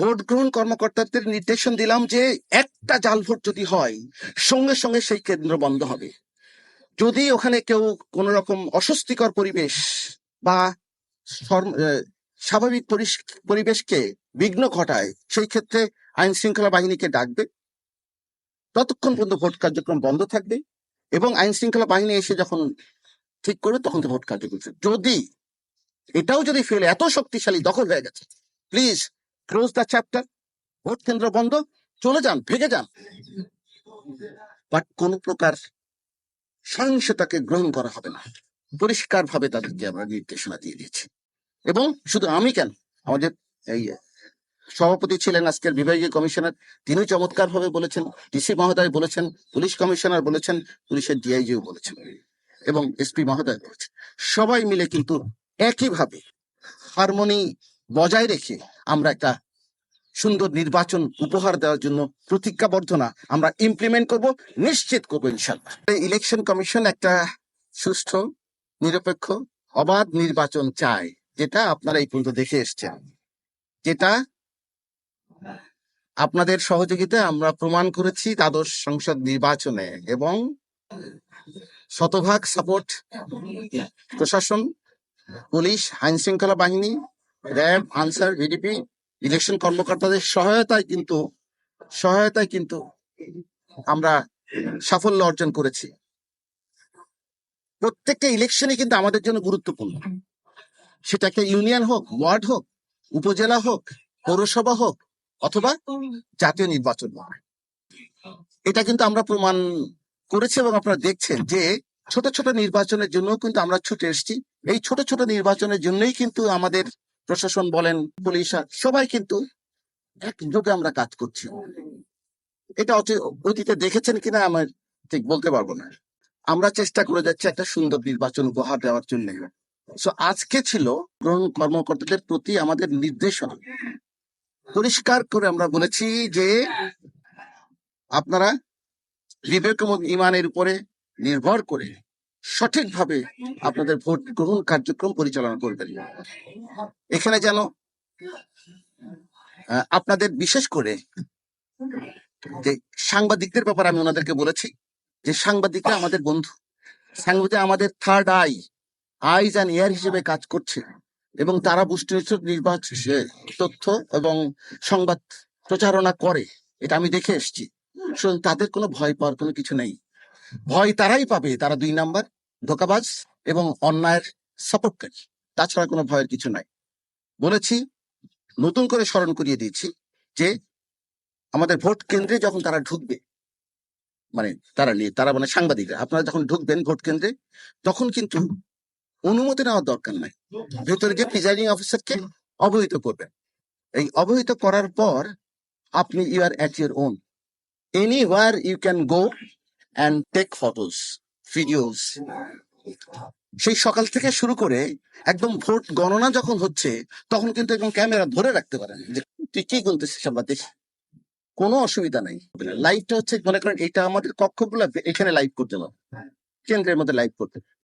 Vote গ্রহণ কর্মকর্তাদের নির্দেশন দিলাম যে একটা জাল ভোট যদি হয়, সঙ্গে সঙ্গে সেই কেন্দ্র বন্ধ হবে। যদি ওখানে কেউ কোন রকম অস্বস্তিকর পরিবেশ বা স্বাভাবিক পরিবেশকে বিঘ্ন ঘটায়, সেই ক্ষেত্রে আইন শৃঙ্খলা বাহিনীকে ডাকবে। ততক্ষণ পর্যন্ত ভোট কার্যক্রম বন্ধ থাকবে এবং আইন শৃঙ্খলা বাহিনী এসে যখন ঠিক করবে তখন তো ভোট কার্যক্রম যদি এটাও যদি ফেলে, এত শক্তিশালী দখল হয়ে গেছে, please close the chapter vote কেন্দ্র বন্ধ চলে যান, ভেগে যান। বাট কোন প্রকার সহিংসতাকে গ্রহণ করা হবে না। পরিষ্কার ভাবে তাদেরকে আমরা নির্দেশনা দিয়ে দিয়েছি। এবং শুধু আমি কেন? আমাদের এই সভাপতি ছিলেন আজকের বিভাগীয় কমিশনার। তিনি চমৎকার ভাবে বলেছেন ডিসি মহোদয় বলেছেন, পুলিশ কমিশনার বলেছেন, পুলিশের ডিআইজিও বলেছেন। এবং এসপি মহোদয় বলেছেন। সবাই মিলে কিন্তু একইভাবে হারমোনি বজায় রেখে আমরা একটা সুন্দর নির্বাচন উপহার দেওয়ার জন্য প্রতিজ্ঞাবদ্ধ না আমরা ইমপ্লিমেন্ট করব, নিশ্চিত করব ইনশাল্লাহ ইলেকশন কমিশন একটা সুষ্ঠু, নিরপেক্ষ, অবাধ নির্বাচন চায়, যেটা আপনারা এই পর্যন্ত দেখে এসছেন। যেটা আপনাদের সহযোগিতায় আমরা প্রমাণ করেছি দ্বাদশ সংসদ নির্বাচনে এবং শতভাগ সাপোর্ট প্রশাসন, পুলিশ আইন শৃঙ্খলা বাহিনী র্যাব, আনসার, ভিডিপি, ইলেকশন কর্মকর্তাদের সহায়তায় কিন্তু সহায়তায় কিন্তু আমরা সাফল্য অর্জন করেছি। প্রত্যেকটা ইলেকশনই কিন্তু আমাদের জন্য গুরুত্বপূর্ণ। সেটা একটা ইউনিয়ন হোক, ওয়ার্ড হোক, উপজেলা হোক, পৌরসভা হোক, অথবা জাতীয় নির্বাচন হোক। এটা কিন্তু আমরা প্রমাণ করেছি এবং আপনারা দেখছেন যে ছোট ছোট নির্বাচনের জন্য কিন্তু আমরা ছুটে এসেছি। এই ছোট ছোট নির্বাচনের জন্যই কিন্তু আমাদের প্রশাসন বলেন, পুলিশ, সবাই কিন্তু একযোগে আমরা কাজ করছি। এটা অতীতে দেখেছেন কিনা আমার ঠিক বলতে পারব না। আমরা চেষ্টা করে যাচ্ছি একটা সুন্দর নির্বাচন উপহার দেওয়ার জন্য। আজকে ছিল গ্রহণ কর্মকর্তাদের প্রতি আমাদের নির্দেশনা। পরিষ্কার করে আমরা বলেছি যে আপনারা বিবেক ইমানের উপরে নির্ভর করে সঠিকভাবে আপনাদের ভোট গ্রহণ কার্যক্রম পরিচালনা করবেন। এখানে যেন আপনাদের বিশেষ করে যে সাংবাদিকদের ব্যাপারে আমি ওনাদেরকে বলেছি, যে সাংবাদিকরা আমাদের বন্ধু, সাংবাদিক আমাদের third eye eyes and ear হিসেবে কাজ করছে এবং তারা বুষ্টিনিষ্ঠ নির্বাচন তথ্য এবং সংবাদ প্রচারণা করে। এটা আমি দেখে এসেছি। তাদের কোনো ভয় পাওয়ার কোনো কিছু নেই। ভয় তারাই পাবে, তারা দুই নাম্বার, ধোকাবাজ এবং অন্যায়ের সাপোর্টকারী তাছাড়া কোনো ভয়ের কিছু নাই। বলেছি, নতুন করে স্মরণ করিয়ে দিয়েছি যে আমাদের ভোট কেন্দ্রে যখন তারা ঢুকবে মানে তারা নিয়ে, তারা মানে সাংবাদিকরা, আপনারা যখন ঢুকবেন ভোট কেন্দ্রে, তখন কিন্তু অনুমতি নেওয়ার দরকার নাই। ভেতরে যে প্রিজাইডিং অফিসারকে অবহিত করবেন। এই অবহিত করার পর আপনি you are at your own any you can go and take photos videos সেই সকাল থেকে শুরু করে একদম ভোট গণনা যখন হচ্ছে, তখন কিন্তু একদম ক্যামেরা ধরে রাখতে পারেন যে তুই কি গুনতেছিস সাংবাদিক কোনো অসুবিধা নাই। লাইভটা হচ্ছে মনে করেন এটা আমাদের কক্ষগুলো, এখানে লাইভ করতে হবে। কেন্দ্রের মধ্যে লাইভ করতে